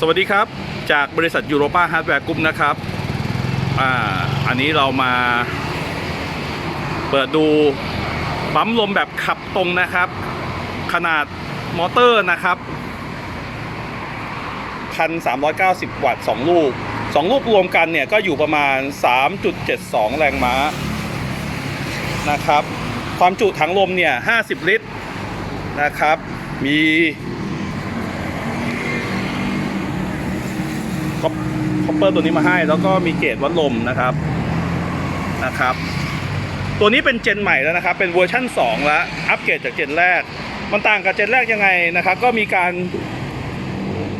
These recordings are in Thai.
สวัสดีครับ จากบริษัทยูโรป้าฮาร์ดแวร์กรุ๊ปนะครับอ่าอันนี้เรามา เปิดดูปั๊มลมแบบขับตรงนะครับ ขนาดมอเตอร์นะครับ1,390วัตต์2ลูก2ลูกรวมกันเนี่ย ก็อยู่ประมาณ3.72แรงม้านะครับ ความจุถังลมเนี่ย50ลิตรนะครับ มี คอปคอปเปอร์ตัวนี้มาให้ แล้วก็มีเกจวัดลมนะครับนะครับ ตัวนี้เป็นเจนใหม่แล้วนะครับ เป็นเวอร์ชั่น2แล้วอัปเกรดจากเจนแรก มันต่างกับเจนแรกยังไงนะครับ ก็มีการ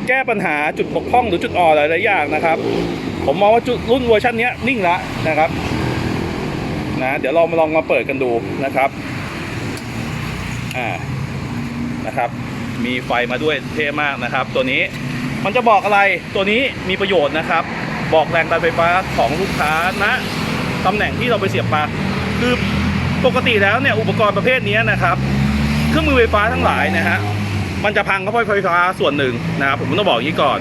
แก้ปัญหาจุดบกพร่องหรือจุดอ่อนหลายๆอย่างนะครับ ผมมองว่าจุดรุ่นเวอร์ชันนี้นิ่งละนะครับนะเดี๋ยวเรามาลองมาเปิดกันดูนะครับอ่านะครับ มีไฟมาด้วยเท่มากนะครับ ตัวนี้ มันจะบอกอะไรตัวนี้มีประโยชน์นะครับ บอกแรงดันไฟฟ้าของลูกค้าณตำแหน่งที่เราไปเสียบปลั๊กคือปกติแล้วเนี่ยอุปกรณ์ประเภทนี้นะครับ เครื่องมือไฟฟ้าทั้งหลายนะฮะมันจะพังเพราะไฟฟ้าส่วนหนึ่งนะครับผมต้องบอกอย่างนี้ก่อน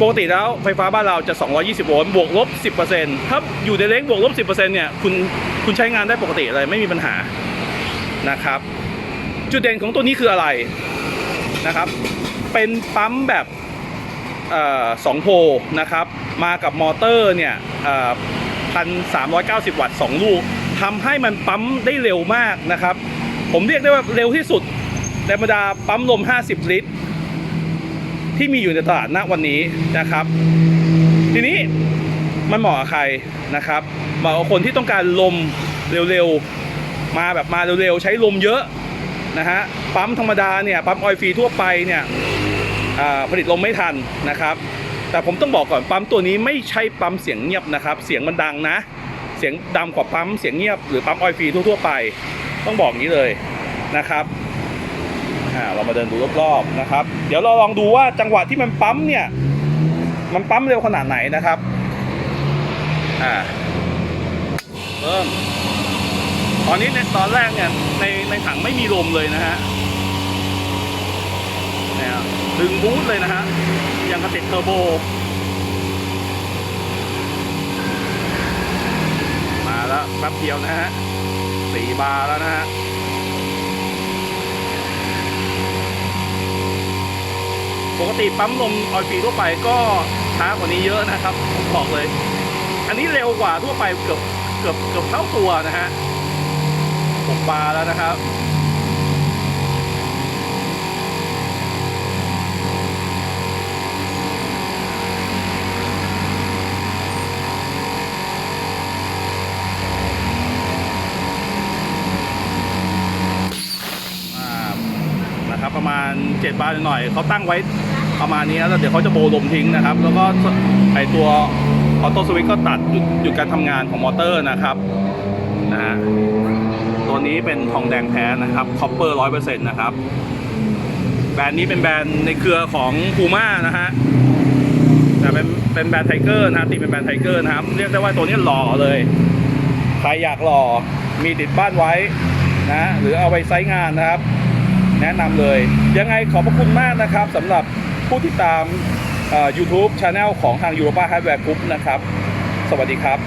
ปกติแล้วไฟฟ้าบ้านเราจะ 220 โวลต์บวกลบ 10%ถ้าอยู่ในเลนบวกลบ 10%เนี่ยคุณคุณใช้งานได้ปกติเลยไม่มีปัญหานะครับ จุดเด่นของตัวนี้คืออะไรนะครับ เป็นปั๊มแบบ สองโพลนะครับมากับมอเตอร์เนี่ยพันสามร้อยเก้าสิบวัตต์สองลูกทำให้มันปั๊มได้เร็วมากนะครับ ผมเรียกได้ว่าเร็วที่สุดในบรรดาปั๊มลม 50 ลิตร ที่มีอยู่ในตลาดณวันนี้นะครับ ทีนี้มันเหมาะกับใครนะครับเหมาะกับคนที่ต้องการลมเร็วๆ มาแบบมาเร็วๆ ใช้ลมเยอะนะฮะปั๊มธรรมดาเนี่ยปั๊มออยฟรีทั่วไปเนี่ย ผลิตลมไม่ทันนะครับ แต่ผมต้องบอกก่อนปั๊มตัวนี้ไม่ใช่ปั๊มเสียงเงียบนะครับ เสียงมันดังนะ เสียงดังกว่าปั๊มเสียงเงียบหรือปั๊มออยฟรีทั่วๆไป ต้องบอกอย่างนี้เลยนะครับเรามาเดินดูรอบๆนะครับ เดี๋ยวเราลองดูว่าจังหวะที่มันปั๊มเนี่ย มันปั๊มเร็วขนาดไหนนะครับอ่าเริ่มตอนนี้ในตอนแรกเนี่ยในในถังไม่มีลมเลยนะฮะ เนี่ยดึงบูทเลยนะฮะยังกระติดเทอร์โบ มาแล้วแป๊บเดียวนะฮะสี่บาร์แล้วนะฮะปกติปั๊มลมออยฟีทั่วไปก็ช้ากว่านี้เยอะนะครับผมบอกเลย อันนี้เร็วกว่าทั่วไปเกือบเกือบเกือบเท่าตัวนะฮะหกบาร์แล้วนะครับ อ่านะครับ ประมาณ 7 บาร์หน่อยเขาตั้งไว้ประมาณนี้แล้วเดี๋ยวเขาจะโบลมทิ้งนะครับ แล้วก็ไอตัวออโต้สวิตช์ก็ตัดหยุดการทำงานของมอเตอร์นะครับนะฮะตัวนี้เป็นทองแดงแท้นะครับคอปเปอร์ร้อยเปอร์เซ็นต์นะครับ แบรนด์นี้เป็นแบรนด์ในเครือของพูม่านะฮะแต่เป็นเป็นแบรนด์ไทเกอร์นะฮะตีเป็นแบรนด์ไทเกอร์นะครับ เรียกได้ว่าตัวนี้หล่อเลย ใครอยากหล่อมีติดบ้านไว้นะหรือเอาไปไซต์งานนะครับ แนะนำเลย ยังไงขอบพระคุณมากนะครับสำหรับผู้ติดตามยูทูบชาแนลของทาง Europa Hardware Group นะครับ สวัสดีครับ